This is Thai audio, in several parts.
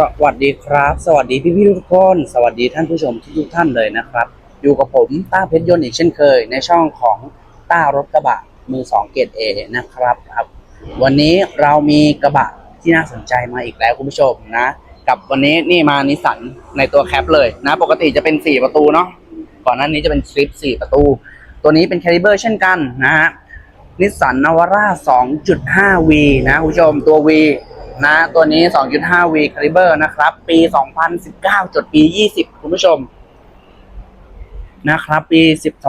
สวัสดีครับ สวัสดีพี่พี่ทุกคน สวัสดีท่านผู้ชมทุกท่านเลยนะครับ อยู่กับผมต้าเพชรยนต์อีกเช่นเคย ในช่องของต้ารถกระบะมือสองเกรดเอนะครับครับ วันนี้เรามีกระบะที่น่าสนใจมาอีกแล้วคุณผู้ชมนะ กับวันนี้นี่มานิสันในตัวแคปเลยนะ ปกติจะเป็น 4 ประตูเนาะก่อนหน้านี้จะเป็นสลิป 4 ประตู ตัวนี้เป็นแคลิเบอร์เช่นกันนะฮะนิสสันนาวาร่า 2.5V นะคุณผู้ชมตัว V นะ ตัวนี้ 2.5V Caliber นะครับ ปี 2019 จดปี 20 คุณผู้ชม นะครับ ปี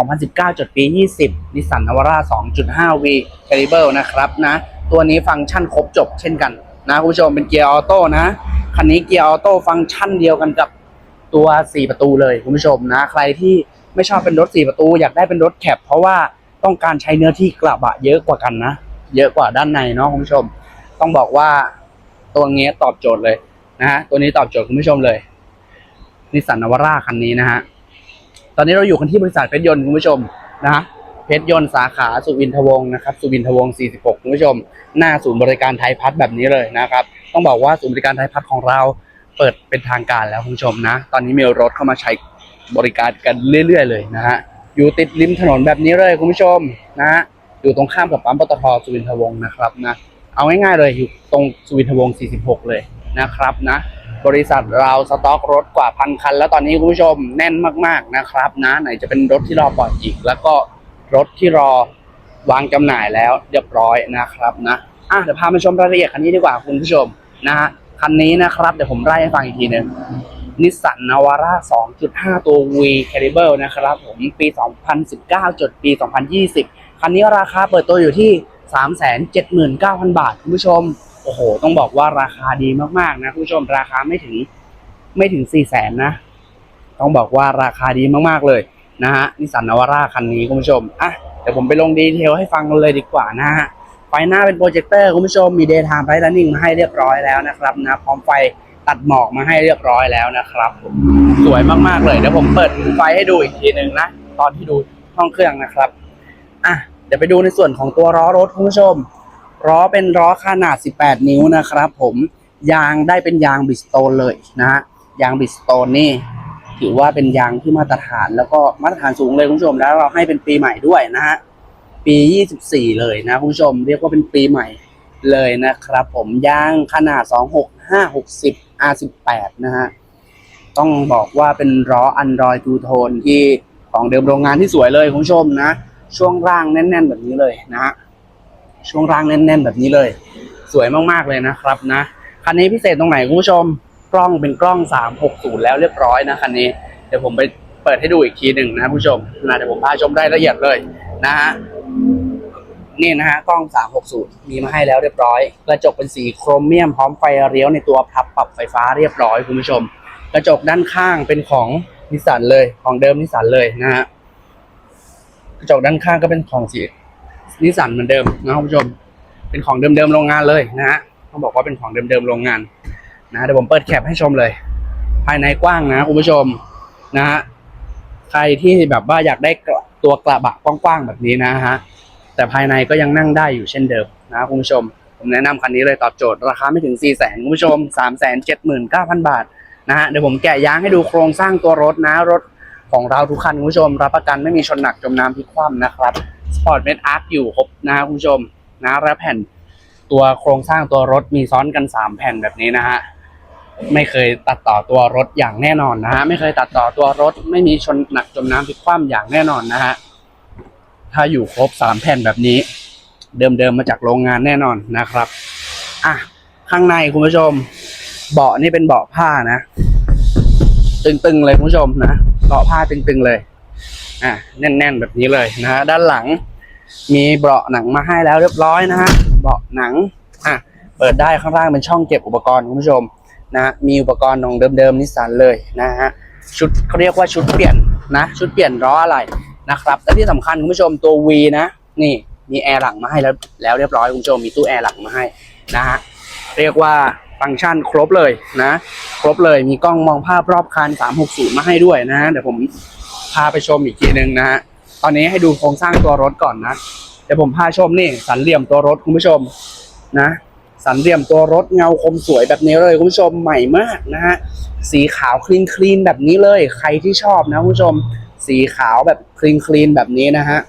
2019 จดปี 20 นิสสันนวาร่า 2.5V Caliber นะครับนะ ตัวนี้ฟังก์ชันครบจบเช่นกันนะ คุณผู้ชมเป็นเกียร์ออโต้นะ คันนี้เกียร์ออโต้ฟังก์ชันเดียวกันกับตัว 4 ประตูเลยคุณผู้ชมนะ ใครที่ไม่ชอบเป็นรถ 4 ประตู อยากได้เป็นรถแคปเพราะว่าต้องการใช้เนื้อที่กระบะเยอะกว่ากันนะ เยอะกว่าด้านในเนาะคุณผู้ชม ต้องบอกว่า ตัวนี้ตอบโจทย์เลยนะฮะตัวนี้ตอบโจทย์คุณผู้ชมเลยนิสสันนวาร่าคันนี้นะฮะตอนนี้เราอยู่กันที่บริษัทเพชรยนต์คุณผู้ชมนะฮะเพชรยนต์สาขาสุวินทวงศ์นะครับสุวินทวงศ์46 คุณผู้ชม หน้าศูนย์บริการไทยพัฒน์แบบนี้เลยนะครับ ต้องบอกว่าศูนย์บริการไทยพัฒน์ของเราเปิดเป็นทางการแล้วคุณผู้ชมนะ ตอนนี้มีรถเข้ามาใช้บริการกันเรื่อย ๆ เลยนะฮะอยู่ติดริมถนนแบบนี้เลยคุณผู้ชมนะฮะอยู่ตรงข้ามกับปั๊มปตทสุวินทวงศ์นะครับนะ เอาง่ายๆเลยอยู่ตรงสุวินทวงศ์ 46 เลยนะครับนะ บริษัทเราสต็อกรถกว่าพันคัน แล้วตอนนี้คุณผู้ชมแน่นมากๆนะครับนะไหนจะเป็นรถที่รอปล่อยอีก แล้วก็รถที่รอวางจำหน่ายแล้วเรียบร้อยนะครับนะอะเดี๋ยวพามาชมรายละเอียดคันนี้ดีกว่าคุณผู้ชมนะฮะคันนี้นะครับเดี๋ยวผมไล่ให้ฟังอีกทีหนึ่งนิสสันนาวาร่า 2.5 ตัว V Caliber นะครับผมปี 2019 จดปี 2020 คันนี้ราคาเปิดตัวอยู่ที่ 379,000 บาทคุณผู้ชม โอ้โห ต้องบอกว่าราคาดีมากๆนะคุณผู้ชมราคาไม่ถึงไม่ถึง 400,000นะ ต้องบอกว่าราคาดีมากๆเลยนะฮะนิสสันนาวาร่าคันนี้คุณผู้ชมอะเดี๋ยวผมไปลงดีเทลให้ฟังเลยดีกว่านะฮะไฟหน้าเป็นโปรเจคเตอร์คุณผู้ชมมี Daytime Light Running มาให้เรียบร้อยแล้วนะครับนะพร้อมไฟตัดหมอกมาให้เรียบร้อยแล้วนะครับสวยมากๆเลยเดี๋ยวผมเปิดไฟให้ดูอีกทีหนึ่งนะ ตอนที่ดูห้องเครื่องนะครับอะ ดี๋ยวไปดูในส่วนของตัวล้อรถคุณผู้ชมล้อเป็นล้อขนาด 18 นิ้วนะครับ ผมยางได้เป็นยางบิสโตนเลยนะฮะยางบิสโตนนี่ถือว่าเป็นยางที่มาตรฐานแล้วก็มาตรฐานสูงเลยคุณผู้ชมแล้วเราให้เป็นปีใหม่ด้วยนะฮะปี 24 เลยนะคุณผู้ชมเรียกว่าเป็นปีใหม่เลยนะครับ ผมยางขนาด 26560 R18 นะฮะต้องบอกว่าเป็นล้อ Android Two Tone ที่ของเดิมโรงงานที่สวยเลยคุณผู้ชมนะ ช่วงล่างแน่น ๆ แบบนี้เลยนะฮะช่วงล่างแน่น ๆ แบบนี้เลย สวยมากๆเลยนะครับนะคันนี้พิเศษตรงไหนคุณผู้ชมกล้องเป็นกล้อง 360 แล้วเรียบร้อยนะคันนี้เดี๋ยวผมไปเปิดให้ดูอีกทีหนึ่งนะคุณผู้ชมนะเดี๋ยวผมพาชมได้ละเอียดเลยนะฮะนี่นะฮะกล้อง 360 มีมาให้แล้วเรียบร้อย กระจกเป็นสีโครเมียมพร้อมไฟเลี้ยวในตัวพับปรับไฟฟ้าเรียบร้อยคุณผู้ชม กระจกด้านข้างเป็นของนิสสันเลยของเดิมนิสสันเลยนะฮะ กระจกด้านข้างก็เป็นของสีนิสสันเหมือนเดิมนะคุณผู้ชม เป็นของเดิมๆโรงงานเลยนะฮะต้องบอกว่าเป็นของเดิมๆโรงงานนะเดี๋ยวผมเปิดแคปให้ชมเลย ภายในกว้างนะคุณผู้ชมนะฮะใครที่แบบว่าอยากได้ตัวกระบะกว้างๆแบบนี้นะฮะแต่ภายในก็ยังนั่งได้อยู่เช่นเดิมนะคุณผู้ชม ผมแนะนำคันนี้เลยตอบโจทย์ราคาไม่ถึง4 0 0 0 0 0คุณผู้ชม3 7 9 0 0 0บาทนะฮะเดี๋ยวผมแกะยางให้ดูโครงสร้างตัวรถนะรถ ของเราทุกคันคุณผู้ชม รับประกันไม่มีชนหนักจมน้ำพลิกคว่ำนะครับสปอร์ตเมดอาร์คอยู่ครบนะคุณผู้ชมนะและแผ่นตัวโครงสร้างตัวรถมีซ้อนกัน 3 แผ่นแบบนี้นะฮะไม่เคยตัดต่อตัวรถอย่างแน่นอนนะฮะไม่เคยตัดต่อตัวรถ ไม่มีชนหนักจมน้ำพลิกคว่ำอย่างแน่นอนนะฮะถ้าอยู่ครบสามแผ่นแบบนี้ เดิมๆมาจากโรงงานแน่นอนนะครับอะข้างในคุณผู้ชม เบาะนี่เป็นเบาะผ้านะ ตึงๆเลยคุณผู้ชมนะ เบาะผ้าตึงๆเลย อะแน่น ๆ แบบนี้เลยนะฮะด้านหลัง มีเบาะหนังมาให้แล้วเรียบร้อยนะฮะเบาะหนังอะเปิดได้ข้างล่างเป็นช่องเก็บอุปกรณ์คุณผู้ชมนะมีอุปกรณ์ของเดิมๆนิสสันเลยนะฮะชุดเขาเรียกว่าชุดเปลี่ยนนะชุดเปลี่ยนล้ออะไรนะครับและที่สำคัญคุณผู้ชมตัว V นะนี่มีแอร์หลังมาให้แล้วแล้วเรียบร้อยคุณผู้ชมมีตู้แอร์หลังมาให้นะฮะเรียกว่า ฟังก์ชันครบเลยนะ ครบเลยมีกล้องมองภาพรอบคัน 360 มาให้ด้วยนะฮะเดี๋ยวผมพาไปชมอีกทีหนึ่งนะฮะตอนนี้ให้ดูโครงสร้างตัวรถก่อนนะเดี๋ยวผมพาชมนี่สันเหลี่ยมตัวรถคุณผู้ชมนะ สันเหลี่ยมตัวรถเงาคมสวยแบบนี้เลยคุณผู้ชมใหม่มากนะฮะสีขาวคลีนคลีนแบบนี้เลยใครที่ชอบนะคุณผู้ชม สีขาวแบบคลีนคลีนแบบนี้นะฮะ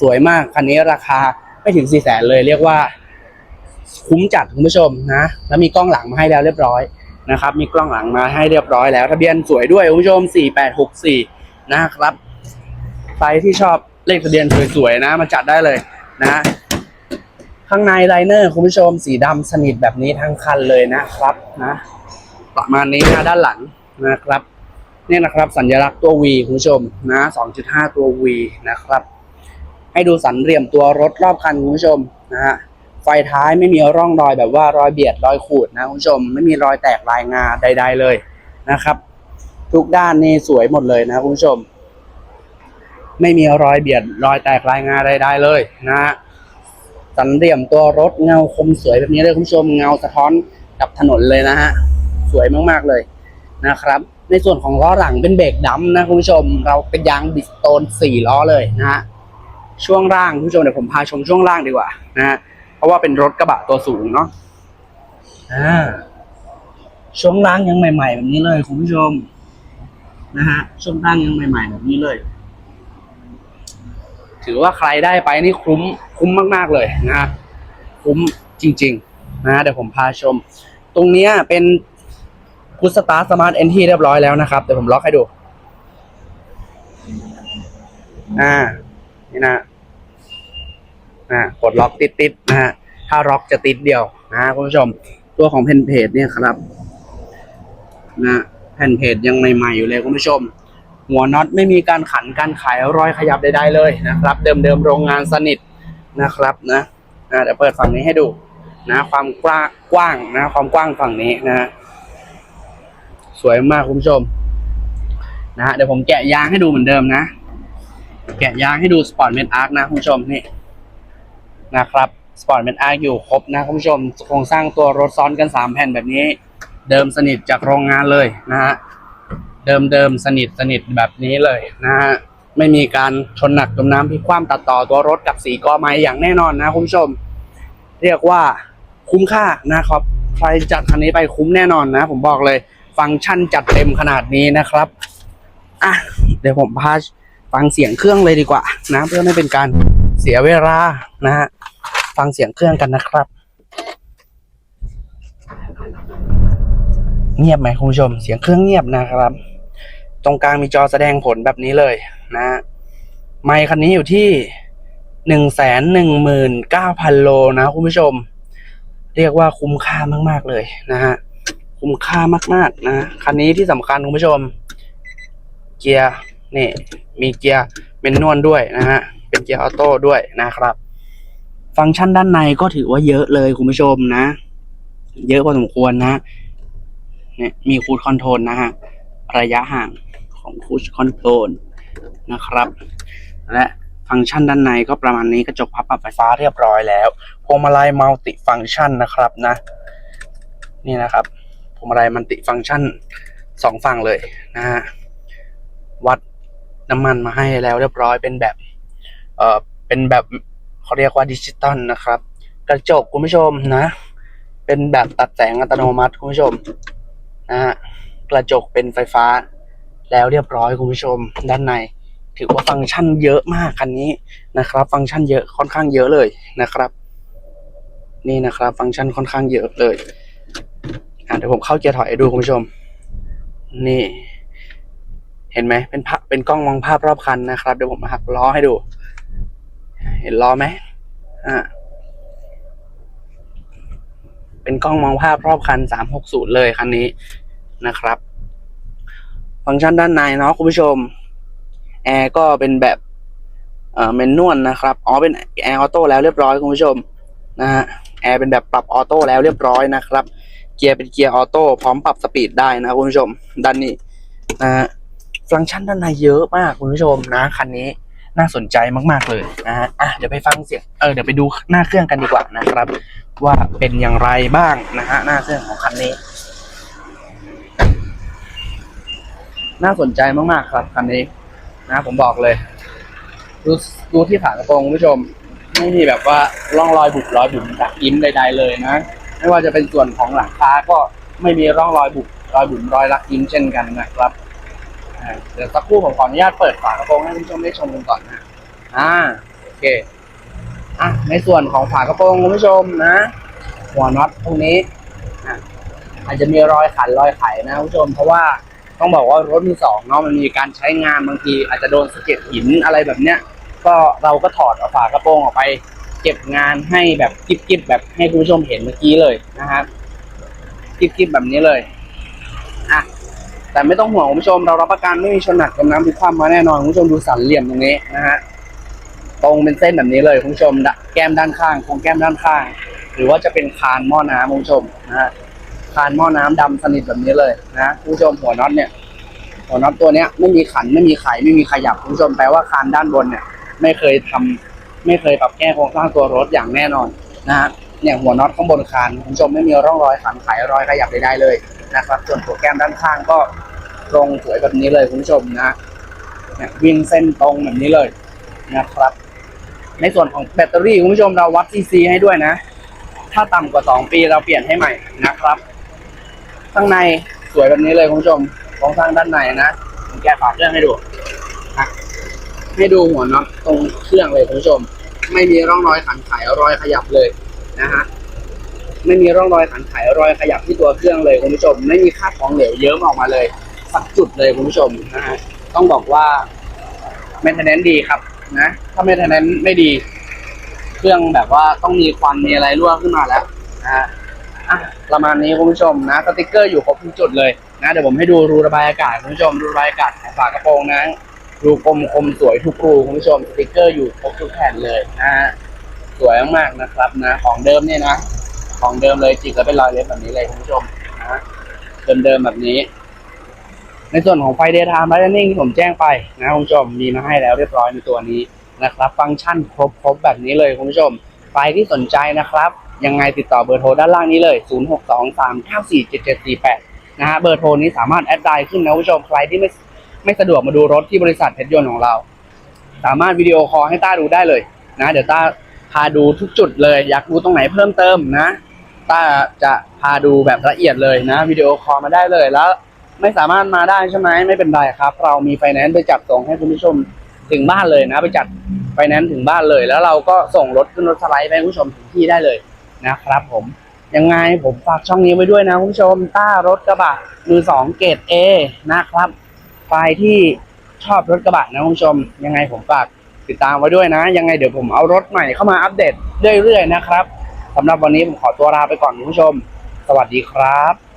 สวยมากคันนี้ราคาไม่ถึงสี่แสนเลยเรียกว่า คุ้มจัดคุณผู้ชมนะ แล้วมีกล้องหลังมาให้แล้วเรียบร้อยนะครับ มีกล้องหลังมาให้เรียบร้อยแล้ว ทะเบียนสวยด้วยคุณผู้ชม 4864 นะครับใครที่ชอบเลขทะเบียนสวยๆนะ มาจัดได้เลยนะ ข้างในไลเนอร์คุณผู้ชมสีดำสนิทแบบนี้ทั้งคันเลยนะครับนะประมาณนี้นะด้านหลังนะครับเนี่ยนะครับสัญลักษณ์ตัว V คุณผู้ชมนะ2.5 ตัว V นะครับ ให้ดูสันเหลี่ยมตัวรถรอบคันคุณผู้ชมนะฮะ ไฟท้ายไม่มีร่องรอยแบบว่ารอยเบียดรอยขูดนะคุณผู้ชม ไม่มีรอยแตกลายงาใด ๆเลยนะครับ ทุกด้านนี่สวยหมดเลยนะคุณผู้ชม ไม่มีรอยเบียดรอยแตกลายงาใด ๆ เลยนะฮะสันเหลี่ยมตัวรถเงาคมสวยแบบนี้เลยคุณผู้ชมเงาสะท้อนกับถนนเลยนะฮะสวยมากๆเลยนะครับ ในส่วนของล้อหลังเป็นเบรกดัมนะคุณผู้ชม เราเป็นยางบิสโตนสี่ล้อเลยนะฮะช่วงล่างคุณผู้ชมเดี๋ยวผมพาชมช่วงล่างดีกว่านะฮะ เพราะว่าเป็นรถกระบะตัวสูงเนาะอ่าช่วงล่างยังใหม่ ๆ แบบนี้เลยคุณผู้ชม นะฮะช่วงล่างยังใหม่ ๆ แบบนี้เลย ถือว่าใครได้ไปนี่คุ้มคุ้มมาก ๆ เลยนะฮะคุ้มจริง ๆ นะฮะเดี๋ยวผมพาชม ตรงเนี้ยเป็นพุทสตาร์สมาร์ทเอนทีเรียบร้อยแล้วนะครับเดี๋ยวผมล็อกให้ดู อ่า นี่นะ นะกดล็อกติดติดๆนะฮะถ้าล็อกจะติดเดียวนะคุณผู้ชม ตัวของแผ่นเพจเนี่ยครับ นะแผ่นเพจยังใหม่ๆอยู่เลยคุณผู้ชม หัวน็อตไม่มีการขันการขายรอยขยับใดๆเลยนะครับ เดิมๆโรงงานสนิทนะครับนะอ่าเดี๋ยวเปิดฝั่งนี้ให้ดู นะ ความกว้างกว้างนะ ความกว้างฝั่งนี้นะ สวยมากคุณผู้ชม นะเดี๋ยวผมแกะยางให้ดูเหมือนเดิมนะ แกะยางให้ดูสปอร์ตเม d อาร์คนะคุณผู้ชมนี่ นะครับสปอร์ตเม d อาร์คอยู่ครบนะคุณผู้ชมโครงสร้างตัวรถซ้อนกันสามแผ่นแบบนี้ เดิมสนิทจากโรงงานเลยนะฮะเดิมเดิมสนิทสนิทแบบนี้เลยนะฮะไม่มีการชนหนักจมน้ำพิคว่ำตัดต่อตัวรถกับสีกอไม้อย่างแน่นอนนะคุณผู้ชม เรียกว่าคุ้มค่านะครับ ใครจัดคันนี้ไปคุ้มแน่นอนนะ ผมบอกเลย ฟังก์ชันจัดเต็มขนาดนี้นะครับอะเดี๋ยวผมพาฟังเสียงเครื่องเลยดีกว่านะ เพื่อไม่เป็นการเสียเวลานะฮะ ฟังเสียงเครื่องกันนะครับ เงียบไหมคุณผู้ชม เสียงเครื่องเงียบนะครับ ตรงกลางมีจอแสดงผลแบบนี้เลยนะไมค์คันนี้อยู่ที่หนึ่งแสนหนึ่งหมื่นเก้าพันโลนะคุณผู้ชม เรียกว่าคุ้มค่ามาก ๆ เลยนะฮะคุ้มค่ามากๆนะคันนี้ที่สำคัญคุณผู้ชม เกียร์นี่ มีเกียร์เมนนวลด้วยนะฮะเป็นเกียร์ออโต้ด้วยนะครับ ฟังก์ชันด้านในก็ถือว่าเยอะเลยคุณผู้ชมนะ เยอะพอสมควรนะเนี่ยมีคูดคอนโทรลนะฮะ ระยะห่างของคูดคอนโทรลนะครับ และฟังก์ชันด้านในก็ประมาณนี้กระจกพับปรับไฟฟ้าเรียบร้อยแล้ว พวงมาลัยมัลติฟังก์ชันนะครับนะ นี่นะครับ พวงมาลัยมันติฟังก์ชันสองฝั่งเลยนะฮะ วัดน้ำมันมาให้แล้วเรียบร้อยเป็นแบบ เอ่อ เป็นแบบ เขาเรียกว่าดิจิตอลนะครับ กระจกคุณผู้ชมนะ เป็นแบบตัดแสงอัตโนมัติคุณผู้ชมนะฮะกระจกเป็นไฟฟ้า แล้วเรียบร้อยคุณผู้ชมด้านใน ถือว่าฟังก์ชันเยอะมากคันนี้นะครับ ฟังก์ชันเยอะค่อนข้างเยอะเลยนะครับ นี่นะครับ ฟังก์ชันค่อนข้างเยอะเลยอะเดี๋ยวผมเข้าเกียร์ถอยดูคุณผู้ชม นี่ เห็นไหมเป็นภาพเป็นกล้องมองภาพรอบคันนะครับ เดี๋ยวผมหักล้อให้ดู เห็นล้อไหมอ่าเป็นกล้องมองภาพรอบคัน 360 เลยคันนี้นะครับ ฟังก์ชันด้านในเนาะคุณผู้ชม แอร์ก็เป็นแบบ เอ่อเมนนวลนะครับ อ๋อ เป็นแอร์ออโต้แล้วเรียบร้อยคุณผู้ชม นะฮะ แอร์เป็นแบบปรับออโต้แล้วเรียบร้อยนะครับ เกียร์เป็นเกียร์ออโต้พร้อมปรับสปีดได้นะคุณผู้ชม ด้านนี้ นะฮะ ฟังก์ชันด้านในเยอะมากคุณผู้ชมนะคันนี้ น่าสนใจมากๆเลยนะฮะอะเดี๋ยวไปฟังเสียงเออเดี๋ยวไปดูหน้าเครื่องกันดีกว่านะครับ ว่าเป็นอย่างไรบ้างนะฮะหน้าเครื่องของคันนี้ น่าสนใจมากๆครับคันนี้นะผมบอกเลยดูดูที่ฝากระโปรงคุณผู้ชม ไม่มีแบบว่าร่องรอยบุบรอยบุบดักยิ้มใด ๆ เลยนะ ไม่ว่าจะเป็นส่วนของหลังคาก็ไม่มีร่องรอยบุบรอยบุ๋มรอยรักยิ้มเช่นกันนะครับ เดี๋ยวสักครู่ผมขออนุญาตเปิดฝากระโปรงให้คุณผู้ชมได้ชมกันก่อนนะอ่าโอเคอะในส่วนของฝากระโปรงคุณผู้ชมนะ หัวน็อตตรงนี้อะอาจจะมีรอยขันรอยไขนะคุณผู้ชม เพราะว่าต้องบอกว่ารถมือสองเนาะมันมีการใช้งานบางที อาจจะโดนสะเก็ดหินอะไรแบบเนี้ย ก็เราก็ถอดเอาฝากระโปรงออกไป เก็บงานให้แบบกิ๊บๆแบบให้คุณผู้ชมเห็นเมื่อกี้เลยนะครับกิ๊บๆแบบนี้เลยอะ แต่ไม่ต้องห่วงคุณผู้ชมเรารับประกันไม่มีชนหนักจมน้ำพลิกคว่ำมาแน่นอนคุณผู้ชมดูสันเหลี่ยมตรงนี้นะฮะตรงเป็นเส้นแบบนี้เลยคุณผู้ชมแก้มด้านข้างโครงแก้มด้านข้าง หรือว่าจะเป็นคานหม้อน้ำคุณผู้ชมนะฮะคานหม้อน้ำดำสนิทแบบนี้เลยนะคุณผู้ชมหัวน็อตเนี่ย หัวน็อตตัวเนี้ยไม่มีขันไม่มีไขไม่มีขยับคุณผู้ชมแปลว่าคานด้านบนเนี่ย ไม่เคยทำไม่เคยปรับแก้โครงสร้างตัวรถอย่างแน่นอนนะฮะ เนี่ยหัวน็อตข้างบนคานคุณผู้ชมไม่มีร่องรอยขันไขรอยขยับใดๆเลยนะครับ ส่วนหัวแก้มด้านข้างก็ตรงสวยแบบนี้เลยคุณผู้ชมนะเนี่ยวิ่งเส้นตรงแบบนี้เลยนะครับ ในส่วนของแบตเตอรี่คุณผู้ชมเราวัดซีซีให้ด้วยนะ ถ้าต่ำกว่า 2 ปีเราเปลี่ยนให้ใหม่นะครับ ข้างในสวยแบบนี้เลยคุณผู้ชมโครงสร้างด้านในนะผมแกะฝาเครื่องให้ดูให้ดูหัวน็อตตรงเครื่องเลยคุณผู้ชม ไม่มีร่องรอยขันไขรอยขยับเลย นะฮะไม่มีร่องรอยขันไขรอยขยับที่ตัวเครื่องเลยคุณผู้ชม ไม่มีคราบของเหลวเยิ้มออกมาเลย สักจุดเลยคุณผู้ชมนะฮะต้องบอกว่า m ม i n t e n a n c e ดีครับนะถ้า m ม i n t e n a n c e ไม่ดี เครื่องแบบว่าต้องมีควันมีอะไรรั่วขึ้นมาแล้วนะฮะอะประมาณนี้คุณผู้ชมนะสติกเกอร์อยู่ครบทุกจุดเลยนะเดี๋ยวผมให้ดูรูระบายอากาศคุณผู้ชมรูระบายอากาศของฝากระโปรงนะรูกลมคมสวยทุกรูคุณผู้ชมสติกเกอร์อยู่ครบทุกแผ่นเลยนะฮะ สวยมากๆนะครับนะ ของเดิมเนี่ยนะ ของเดิมเลยจิกแล้วเป็นรอยเล็บแบบนี้เลยคุณผู้ชมนะเดิมๆแบบนี้ ในส่วนของไฟ daytime running ที่ผมแจ้งไปนะคุณผู้ชมมีมาให้แล้วเรียบร้อยในตัวนี้นะครับ ฟังก์ชันครบๆแบบนี้เลยคุณผู้ชมใครที่สนใจนะครับ ยังไงติดต่อเบอร์โทรด้านล่างนี้เลย 0623947748 นะฮะเบอร์โทรนี้สามารถแอดไลน์ขึ้นนะคุณผู้ชมใครที่ไม่ไม่สะดวกมาดูรถที่บริษัทเพชรยนต์ของเรา สามารถวิดีโอคอลให้ต้าดูได้เลยนะ เดี๋ยวต้า พาดูทุกจุดเลย อยากดูตรงไหนเพิ่มเติมนะต้าจะพาดูแบบละเอียดเลยนะวิดีโอคอลมาได้เลยแล้ว ไม่สามารถมาได้ใช่ไหมไม่เป็นไรครับ เรามีไฟแนนซ์ไปจัดส่งให้คุณผู้ชมถึงบ้านเลยนะ ไปจัดไฟแนนซ์ถึงบ้านเลย แล้วเราก็ส่งรถขึ้นรถสไลด์ไปให้คุณผู้ชมถึงที่ได้เลยนะครับ ผมยังไงผมฝากช่องนี้ไว้ด้วยนะคุณผู้ชมต้ารถกระบะมือสองเกรดเอนะครับใครที่ชอบรถกระบะนะคุณผู้ชม ยังไงผมฝาก ติดตามไว้ด้วยนะ ยังไงเดี๋ยวผมเอารถใหม่เข้ามาอัปเดตเรื่อยๆนะครับสำหรับวันนี้ผมขอตัวลาไปก่อนคุณผู้ชม สวัสดีครับ